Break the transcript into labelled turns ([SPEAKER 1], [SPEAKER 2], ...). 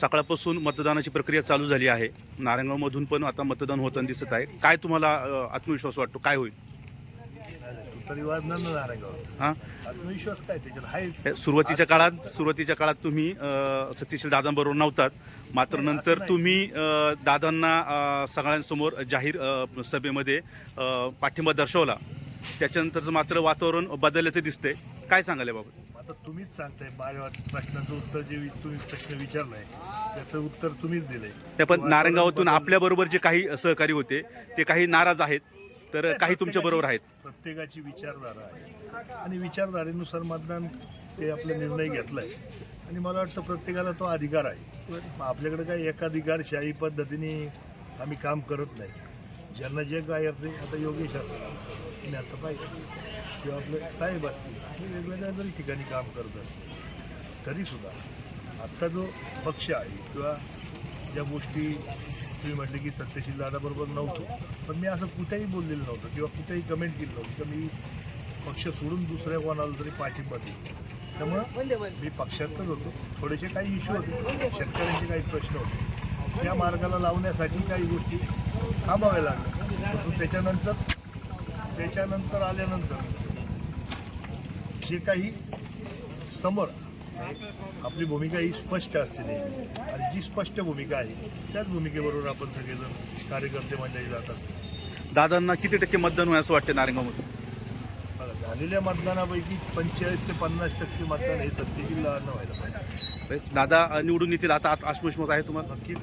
[SPEAKER 1] सकाळपासून मतदानाची प्रक्रिया चालू झाली आहे. नारायणगावमधून पण आता मतदान होताना दिसत आहे. काय तुम्हाला आत्मविश्वास वाटतो? काय होईल? हां?
[SPEAKER 2] आत्मविश्वास काय त्याच्यात आहेच
[SPEAKER 1] सुरुवातीच्या काळात सुरुवातीच्या काळात तुम्ही अ, सतीशील दादांबरोबर नव्हतात. मात्र
[SPEAKER 2] नाही,
[SPEAKER 1] नंतर
[SPEAKER 2] नाही.
[SPEAKER 1] तुम्ही अ, दादांना अ, सगळ्यांसमोर जाहीर अ, सभेमध्ये अ, पाठिंबा दर्शवला. त्याच्यानंतरचं मात्र वातावरण बदलल्याचं दिसतंय. काय सांगाल याबाबत?
[SPEAKER 2] आता तुम्हीच सांगताय माझ्या प्रश्नाचं उत्तर जे वि- तुम्ही प्रश्न विचारलाय त्याचं उत्तर तुम्हीच दिलंय.
[SPEAKER 1] ते पण नारायणगावातून आपल्याबरोबर जे काही सहकारी होते ते काही नाराज आहेत तर काही तुमच्या बरोबर आहेत.
[SPEAKER 2] प्रत्येकाची विचारधारा आहे. आणि विचारधारेनुसार मतदान ते आपला निर्णय घेतलाय. आणि मला वाटतं प्रत्येकाला तो अधिकार आहे. आपल्याकडे काही एकाधिकारशाही पद्धतीने आम्ही काम करत नाही. ज्यांना जे असेल आता योगेश असेल मी आता पाहिजे किंवा आपले साहेब असतील हे वेगवेगळ्या जरी ठिकाणी काम करत असतील तरीसुद्धा आत्ता जो पक्ष आहे किंवा ज्या गोष्टी तुम्ही म्हटले की सत्यशील दादाबरोबर नव्हतो पण मी असं कुठेही बोललेलं नव्हतं किंवा कुठेही कमेंट केली नव्हती की मी पक्ष सोडून दुसऱ्या कोणाला तरी पाठिंबा देईल त्यामुळं मी पक्षातच होतो. थोडेसे काही इश्यू होते शेतकऱ्यांचे काही प्रश्न होते. त्या मार्गाला लावण्यासाठी काही गोष्टी थांबाव्या लागल्या परंतु त्याच्यानंतर त्याच्यानंतर आल्यानंतर जे काही समोर आपली भूमिका ही स्पष्ट असते नेहमी. आणि जी स्पष्ट भूमिका आहे त्याच भूमिकेबरोबर आपण सगळेजण कार्यकर्ते मंडळी जात असतो
[SPEAKER 1] दादांना किती टक्के मतदान होईल असं वाटतं नारायणगावमध्ये
[SPEAKER 2] बघा, झालेल्या मतदानापैकी पंचेचाळीस ते पन्नास टक्के मतदान हे दादांना व्हायला पाहिजे.
[SPEAKER 1] दादा निवडून येतील आता आत- आत्मविश्वास आहे तुम्हाला?
[SPEAKER 2] नक्कीच.